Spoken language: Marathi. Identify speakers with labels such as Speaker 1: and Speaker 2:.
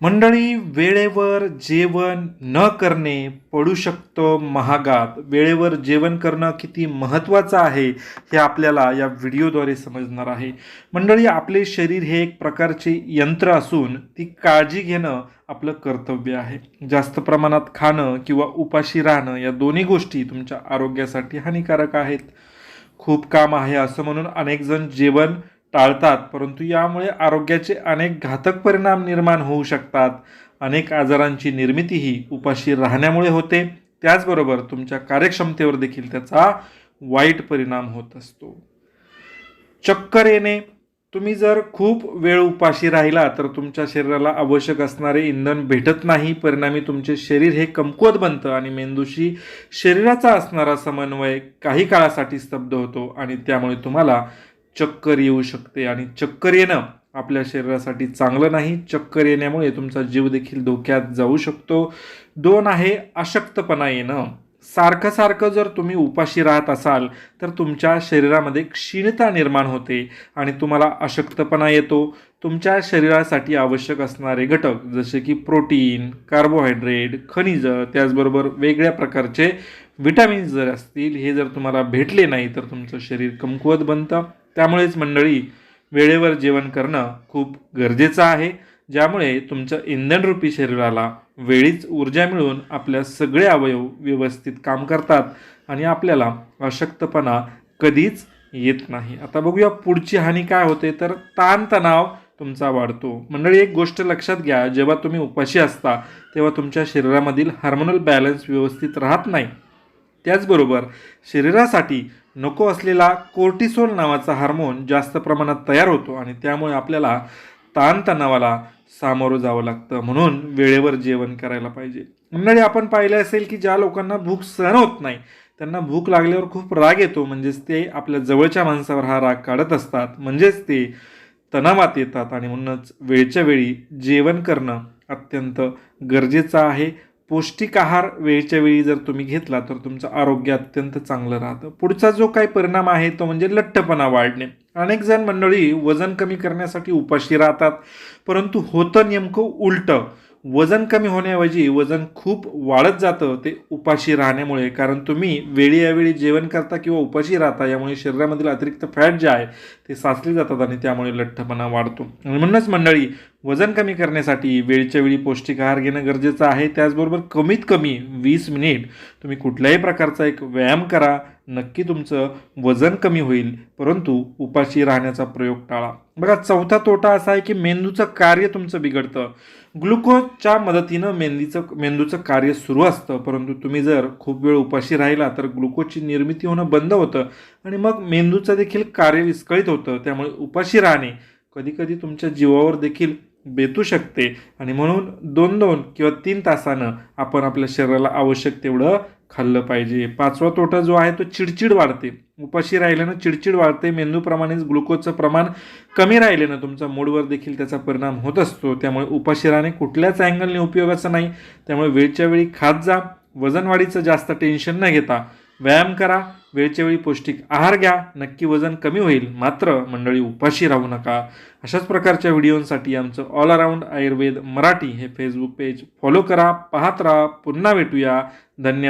Speaker 1: मंडळी वेळेवर जेवण न करणे पडू शकतं महागात. वेळेवर जेवण करणं किती महत्त्वाचं आहे हे आपल्याला या व्हिडिओद्वारे समजणार आहे. मंडळी आपले शरीर हे एक प्रकारचे यंत्र असून ती काळजी घेणं आपलं कर्तव्य आहे. जास्त प्रमाणात खाणं किंवा उपाशी राहणं या दोन्ही गोष्टी तुमच्या आरोग्यासाठी हानिकारक आहेत. खूप काम आहे असं म्हणून अनेकजण जेवण टाळतात परंतु यामुळे आरोग्याचे अनेक घातक परिणाम निर्माण होऊ शकतात. अनेक आजारांची निर्मितीही उपाशी राहण्यामुळे होते. त्याचबरोबर तुमच्या कार्यक्षमतेवर देखील त्याचा वाईट परिणाम होत असतो. चक्कर येणे तुम्ही जर खूप वेळ उपाशी राहिला तर तुमच्या शरीराला आवश्यक असणारे इंधन भेटत नाही. परिणामी तुमचे शरीर हे कमकुवत बनतं आणि मेंदूशी शरीराचा असणारा समन्वय काही काळासाठी स्तब्ध होतो आणि त्यामुळे तुम्हाला चक्कर येऊ शकते आणि चक्कर येणं आपल्या शरीरासाठी चांगलं नाही. चक्कर येण्यामुळे तुमचा जीव देखील धोक्यात जाऊ शकतो. दोन आहे अशक्तपणा येणं. सारखं सारखं जर तुम्ही उपाशी राहत असाल तर तुमच्या शरीरामध्ये क्षीणता निर्माण होते आणि तुम्हाला अशक्तपणा येतो. तुमच्या शरीरासाठी आवश्यक असणारे घटक जसे की प्रोटीन कार्बोहायड्रेट खनिजं त्याचबरोबर वेगळ्या प्रकारचे विटॅमिन्स जर असतील हे जर तुम्हाला भेटले नाही तर तुमचं शरीर कमकुवत बनतं. त्यामुळेच मंडळी वेळेवर जेवण करणं खूप गरजेचं आहे. ज्यामुळे तुमचं इंधनरूपी शरीराला वेळीच ऊर्जा मिळून आपल्या सगळे अवयव व्यवस्थित काम करतात आणि आपल्याला अशक्तपणा कधीच येत नाही. आता बघूया पुढची हानी काय होते तर ताणतणाव तुमचा वाढतो. मंडळी एक गोष्ट लक्षात घ्या जेव्हा तुम्ही उपाशी असता तेव्हा तुमच्या शरीरामधील हार्मोनल बॅलन्स व्यवस्थित राहत नाही. त्याचबरोबर शरीरासाठी नको असलेला कोर्टिसोल नावाचा हार्मोन जास्त प्रमाणात तयार होतो आणि त्यामुळे आपल्याला ताणतणावाला सामोरं जावं लागतं. म्हणून वेळेवर जेवण करायला पाहिजे. मंडळी आपण पाहिलं असेल की ज्या लोकांना भूक सहन होत नाही त्यांना भूक लागल्यावर खूप राग येतो. म्हणजेच ते आपल्या जवळच्या माणसावर हा राग काढत असतात. म्हणजेच ते तणावात येतात आणि म्हणूनच वेळच्या वेळी जेवण करणं अत्यंत गरजेचं आहे. पौष्टिक आहार वेळच्या वेळी जर तुम्ही घेतला तर तुमचं आरोग्य अत्यंत चांगलं राहतं. पुढचा जो काही परिणाम आहे तो म्हणजे लठ्ठपणा वाढणे. अनेक जण मंडळी वजन कमी करण्यासाठी उपाशी राहतात परंतु होतं नेमकं उलटं. वजन कमी होण्याऐवजी वजन खूप वाढत जातं ते उपाशी राहण्यामुळे. कारण तुम्ही वेळी यावेळी जेवण करता किंवा उपाशी राहता यामुळे शरीरामधील अतिरिक्त फॅट जे आहे ते साचले जातात आणि त्यामुळे लठ्ठपणा वाढतो. आणि म्हणूनच मंडळी वजन कमी करण्यासाठी वेळच्या वेळी पौष्टिक आहार घेणं गरजेचं आहे. त्याचबरोबर कमीत कमी वीस मिनिट तुम्ही कुठल्याही प्रकारचा एक व्यायाम करा. नक्की तुमचं वजन कमी होईल परंतु उपाशी राहण्याचा प्रयोग टाळा. बघा चौथा तोटा असा आहे की मेंदूचं कार्य तुमचं बिघडतं. ग्लुकोजच्या मदतीनं मेंदीचं मेंदूचं कार्य सुरू असतं परंतु तुम्ही जर खूप वेळ उपाशी राहिला तर ग्लुकोजची निर्मिती होणं बंद होतं आणि मग मेंदूचं देखील कार्य विस्कळीत होतं. त्यामुळे उपाशी राहणे कधीकधी तुमच्या जीवावर देखील बेतू शकते आणि म्हणून दोन दोन किंवा तीन तासानं आपण आपल्या शरीराला आवश्यक तेवढं खाल्लं पाहिजे. पाचवा तोटा जो आहे तो चिडचिड वाढते. उपाशी राहिल्यानं चिडचिड वाढते. मेंदूप्रमाणेच ग्लुकोजचं प्रमाण कमी राहिल्यानं तुमचा मूडवर देखील त्याचा परिणाम होत असतो. त्यामुळे उपाशी राहणे कुठल्याच अँगलने उपयोगाचं नाही. त्यामुळे वेळच्या वेळी खात जा. वजनवाढीचं जास्त टेन्शन न घेता व्यायाम करा. वेळच्या वेळी पौष्टिक आहार घ्या. नक्की वजन कमी होईल. मात्र मंडळी उपाशी राहू नका. अशाच प्रकारच्या व्हिडिओंसाठी आमचं ऑल अराऊंड आयुर्वेद मराठी हे फेसबुक पेज फॉलो करा. पाहत राहा. पुन्हा भेटूया. धन्यवाद.